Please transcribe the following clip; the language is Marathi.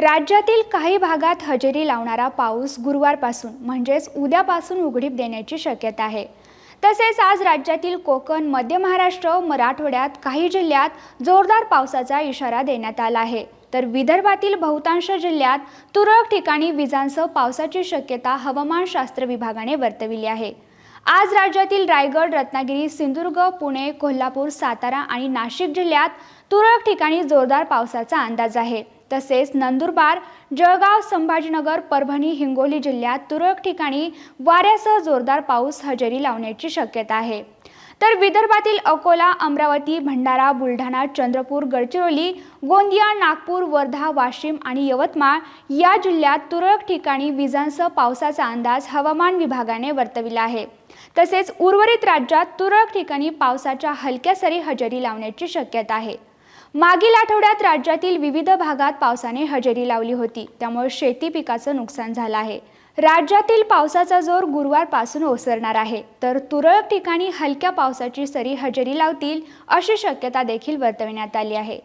राज्यातील काही भागात हजेरी लावणारा पाऊस गुरुवारपासून म्हणजेच उद्यापासून उघडीप देण्याची शक्यता आहे. तसेच आज राज्यातील कोकण मध्य महाराष्ट्र मराठवाड्यात काही जिल्ह्यात जोरदार पावसाचा इशारा देण्यात आला आहे. तर विदर्भातील बहुतांश जिल्ह्यात तुरळक ठिकाणी विजांसह पावसाची शक्यता हवामानशास्त्र विभागाने वर्तविली आहे. आज राज्यातील रायगड रत्नागिरी सिंधुदुर्ग पुणे कोल्हापूर सातारा आणि नाशिक जिल्ह्यात तुरळक ठिकाणी जोरदार पावसाचा अंदाज आहे. तसेच नंदुरबार जळगाव संभाजीनगर परभणी हिंगोली जिल्ह्यात तुरळक ठिकाणी वाऱ्यासह जोरदार पाऊस हजेरी लावण्याची शक्यता आहे. तर विदर्भातील अकोला अमरावती भंडारा बुलढाणा चंद्रपूर गडचिरोली गोंदिया नागपूर वर्धा वाशिम आणि यवतमाळ या जिल्ह्यात तुरळक ठिकाणी विजांसह पावसाचा अंदाज हवामान विभागाने वर्तविला आहे. तसेच उर्वरित राज्यात तुरळक ठिकाणी पावसाच्या हलक्या सरी हजेरी लावण्याची शक्यता आहे. मागील आठवड्यात राज्यातील विविध भागात पावसाने हजेरी लावली होती. त्यामुळे शेती पिकाचं नुकसान झालं आहे. राज्यातील पावसाचा जोर गुरुवारपासून ओसरणार आहे. तर तुरळक ठिकाणी हलक्या पावसाची सरी हजेरी लावतील अशी शक्यता देखील वर्तविण्यात आली आहे.